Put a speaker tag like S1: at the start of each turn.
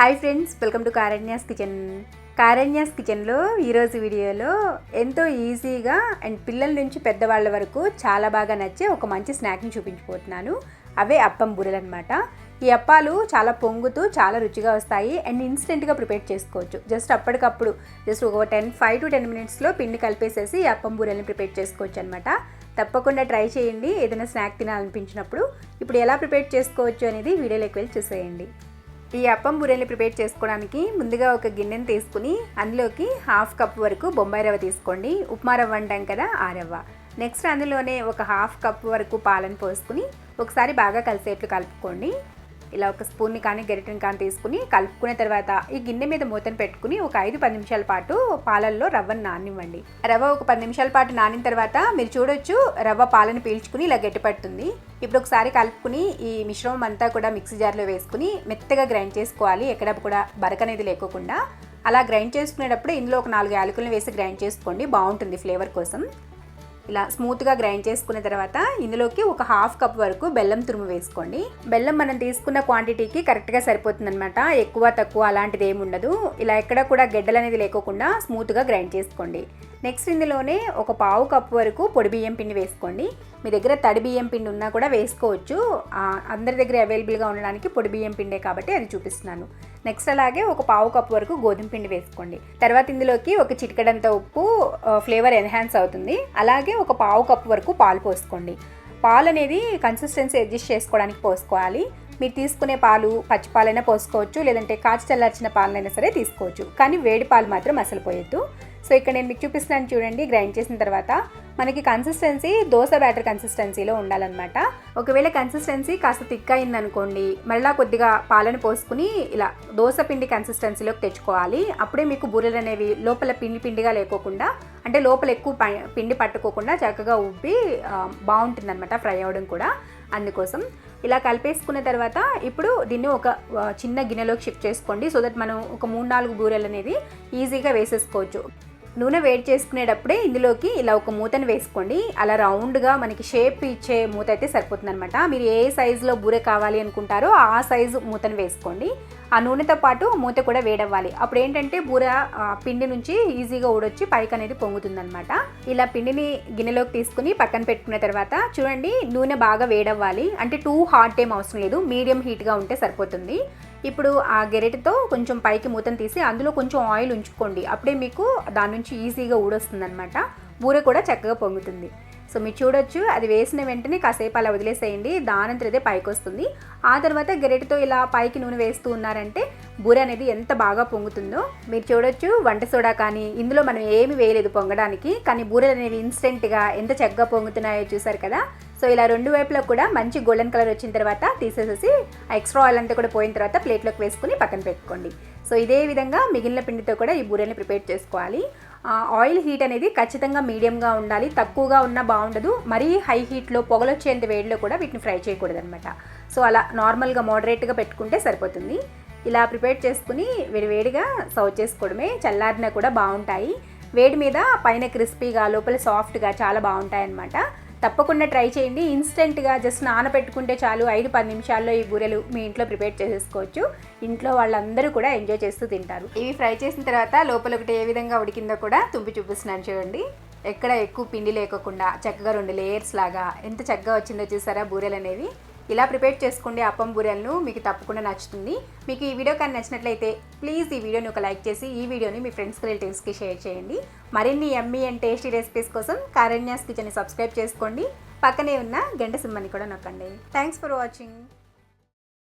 S1: Hi friends welcome to Karanya's kitchen Karanya's కిచెన్లో ఈరోజు వీడియోలో ఎంతో ఈజీగా అండ్ పిల్లల నుంచి పెద్దవాళ్ళ వరకు చాలా బాగా నచ్చే ఒక మంచి స్నాక్ని చూపించిపోతున్నాను అవే అప్పం బూరెలు అనమాట ఈ అప్పాలు చాలా పొంగుతూ చాలా రుచిగా వస్తాయి అండ్ ఇన్స్టెంట్గా ప్రిపేర్ చేసుకోవచ్చు. జస్ట్ అప్పటికప్పుడు జస్ట్ ఒక టెన్ ఫైవ్ టు టెన్ మినిట్స్లో పిండి కలిపేసేసి ఈ అప్పం బూరెల్ని ప్రిపేర్ చేసుకోవచ్చు అనమాట తప్పకుండా ట్రై చేయండి. ఏదైనా స్నాక్ తినాలనిపించినప్పుడు ఇప్పుడు ఎలా ప్రిపేర్ చేసుకోవచ్చు అనేది వీడియోలోకి వెళ్ళి చూసేయండి. ఈ అప్పం బూరెల్ని ప్రిపేర్ చేసుకోవడానికి ముందుగా ఒక గిన్నెను తీసుకుని అందులోకి హాఫ్ కప్ వరకు బొంబాయి రవ్వ తీసుకోండి. ఉప్మా రవ్వ అంటాం కదా ఆ రవ్వ. నెక్స్ట్ అందులోనే ఒక హాఫ్ కప్ వరకు పాలను పోసుకుని ఒకసారి బాగా కలిసేట్లు కలుపుకోండి. ఇలా ఒక స్పూన్ని కానీ గరిటెని కానీ తీసుకుని కలుపుకునే తర్వాత ఈ గిన్నె మీద మూతను పెట్టుకుని ఒక ఐదు పది నిమిషాల పాటు పాలల్లో రవ్వను నానివ్వండి. రవ్వ ఒక పది నిమిషాల పాటు నానిన తర్వాత మీరు చూడొచ్చు రవ్వ పాలను పీల్చుకుని ఇలా గట్టిపడుతుంది ఇప్పుడు ఒకసారి కలుపుకుని ఈ మిశ్రమం అంతా కూడా మిక్సీ జార్లో వేసుకుని మెత్తగా గ్రైండ్ చేసుకోవాలి. ఎక్కడ కూడా బరక అనేది లేకోకుండా. అలా గ్రైండ్ చేసుకునేటప్పుడు ఇందులో ఒక నాలుగు యాలకులను వేసి గ్రైండ్ చేసుకోండి. బాగుంటుంది ఫ్లేవర్ కోసం. ఇలా స్మూత్గా గ్రైండ్ చేసుకున్న తర్వాత ఇందులోకి ఒక హాఫ్ కప్ వరకు బెల్లం తురుము వేసుకోండి. బెల్లం మనం తీసుకున్న క్వాంటిటీకి కరెక్ట్గా సరిపోతుందనమాట ఎక్కువ తక్కువ అలాంటిది ఏమి ఉండదు. ఇలా ఎక్కడ కూడా గెడ్డలు అనేది లేకోకుండా స్మూత్గా గ్రైండ్ చేసుకోండి. నెక్స్ట్ ఇందులోనే ఒక పావు కప్పు వరకు పొడి బియ్యం పిండి వేసుకోండి. మీ దగ్గర తడి బియ్యం పిండి ఉన్నా కూడా వేసుకోవచ్చు. అందరి దగ్గర అవైలబుల్గా ఉండడానికి పొడి బియ్యం పిండే కాబట్టి అది చూపిస్తున్నాను. నెక్స్ట్ అలాగే ఒక పావు కప్పు వరకు గోధుమ పిండి వేసుకోండి. తర్వాత ఇందులోకి ఒక చిటికడంత ఉప్పు ఫ్లేవర్ ఎన్హాన్స్ అవుతుంది. అలాగే ఒక పావు కప్పు వరకు పాలు పోసుకోండి. పాలు అనేది కన్సిస్టెన్సీ అడ్జస్ట్ చేసుకోవడానికి పోసుకోవాలి. మీరు తీసుకునే పాలు పచ్చి పాలైనా పోసుకోవచ్చు లేదంటే కాచి చల్లార్చిన పాలనైనా సరే తీసుకోవచ్చు. కానీ వేడి పాలు మాత్రం అసలు పోయొద్దు. సో ఇక్కడ నేను మీకు చూపిస్తున్నాను చూడండి గ్రైండ్ చేసిన తర్వాత మనకి కన్సిస్టెన్సీ దోశ బ్యాటర్ కన్సిస్టెన్సీలో ఉండాలన్నమాట. ఒకవేళ కన్సిస్టెన్సీ కాస్త థిక్ అయిందనుకోండి మళ్ళీ కొద్దిగా పాలను పోసుకుని ఇలా దోశ పిండి కన్సిస్టెన్సీలోకి తెచ్చుకోవాలి. అప్పుడే మీకు బూరెలు అనేవి లోపల పిండి పిండిగా లేకోకుండా అంటే లోపల ఎక్కువ పిండి పట్టుకోకుండా చక్కగా ఉబ్బి బాగుంటుంది అనమాట ఫ్రై అవ్వడం కూడా అందుకోసం. ఇలా కలిపేసుకున్న తర్వాత ఇప్పుడు దీన్ని ఒక చిన్న గిన్నెలోకి షిఫ్ట్ చేసుకోండి సో దట్ మనం ఒక మూడు నాలుగు బూరెలు అనేది ఈజీగా వేసేసుకోవచ్చు. నూనె వేడి చేసుకునేటప్పుడే ఇందులోకి ఇలా ఒక మూతను వేసుకోండి. అలా రౌండ్గా మనకి షేప్ ఇచ్చే మూత అయితే సరిపోతుంది అనమాట మీరు ఏ సైజులో బూరె కావాలి అనుకుంటారో ఆ సైజు మూతను వేసుకోండి. ఆ నూనెతో పాటు మూత కూడా వేడవ్వాలి. అప్పుడు ఏంటంటే బూర పిండి నుంచి ఈజీగా ఊడొచ్చి పైకి అనేది పొంగుతుందనమాట ఇలా పిండిని గిన్నెలోకి తీసుకుని పక్కన పెట్టుకున్న తర్వాత చూడండి నూనె బాగా వేడవ్వాలి. అంటే టూ హాట్ ఏం అవసరం లేదు. మీడియం హీట్గా ఉంటే సరిపోతుంది. ఇప్పుడు ఆ గెరెటతో కొంచెం పైకి మూతను తీసి అందులో కొంచెం ఆయిల్ ఉంచుకోండి. అప్పుడే మీకు దాని నుంచి ఈజీగా ఊడొస్తుంది అనమాట బూర కూడా చక్కగా పొంగుతుంది. సో మీరు చూడొచ్చు అది వేసిన వెంటనే కాసేపు అలా వదిలేసేయండి. దానంతరదే పైకి వస్తుంది ఆ తర్వాత గెరెటతో ఇలా పైకి నూనె వేస్తూ ఉన్నారంటే బూర అనేది ఎంత బాగా పొంగుతుందో మీరు చూడొచ్చు. వంట సోడా కానీ ఇందులో మనం ఏమి వేయలేదు పొంగడానికి. కానీ బూరెలు అనేవి ఇన్స్టెంట్గా ఎంత చక్కగా పొంగుతున్నాయో చూసారు కదా? సో ఇలా రెండు వైపులో కూడా మంచి గోల్డెన్ కలర్ వచ్చిన తర్వాత తీసేసేసి ఎక్స్ట్రా ఆయిల్ అంతా కూడా పోయిన తర్వాత ప్లేట్లోకి వేసుకుని పక్కన పెట్టుకోండి. సో ఇదే విధంగా మిగిలిన పిండితో కూడా ఈ బూరెల్ని ప్రిపేర్ చేసుకోవాలి. ఆయిల్ హీట్ అనేది ఖచ్చితంగా మీడియంగా ఉండాలి తక్కువగా ఉన్నా బాగుండదు మరీ హై హీట్లో పొగలొచ్చేంత వేడిలో కూడా వీటిని ఫ్రై చేయకూడదు అనమాట సో అలా నార్మల్గా మోడరేట్గా పెట్టుకుంటే సరిపోతుంది. ఇలా ప్రిపేర్ చేసుకుని వేడివేడిగా సర్వ్ చేసుకోవడమే చల్లారినా కూడా బాగుంటాయి. వేడి మీద పైన క్రిస్పీగా లోపల సాఫ్ట్గా చాలా బాగుంటాయి అన్నమాట తప్పకుండా ట్రై చేయండి. ఇన్స్టెంట్గా జస్ట్ నానబెట్టుకుంటే చాలు ఐదు పది నిమిషాల్లో ఈ బూరెలు మీ ఇంట్లో ప్రిపేర్ చేసేసుకోవచ్చు. ఇంట్లో వాళ్ళందరూ కూడా ఎంజాయ్ చేస్తూ తింటారు. ఇవి ఫ్రై చేసిన తర్వాత లోపల ఒకటి ఏ విధంగా ఉడికిందో కూడా తుంపి చూపిస్తున్నాను చూడండి. ఎక్కడ ఎక్కువ పిండి లేకోకుండా చక్కగా రెండు లేయర్స్ లాగా ఎంత చక్కగా వచ్చిందో చూసారా బూరెలు అనేవి ఇలా ప్రిపేర్ చేసుకోండి అప్పం బూరెలను మీకు తప్పకుండా నచ్చుతుంది. మీకు ఈ వీడియో కానీ నచ్చినట్లయితే ప్లీజ్ ఈ వీడియోని ఒక లైక్ చేసి ఈ వీడియోని మీ ఫ్రెండ్స్కి రిలేటివ్స్కి షేర్ చేయండి. మరిన్ని ఎమ్మీ అండ్ టేస్టీ రెసిపీస్ కోసం కారణ్యాస్ కిచెన్ని సబ్స్క్రైబ్ చేసుకోండి. పక్కనే ఉన్న గంట సింహని కూడా నొక్కండి. Thanks for watching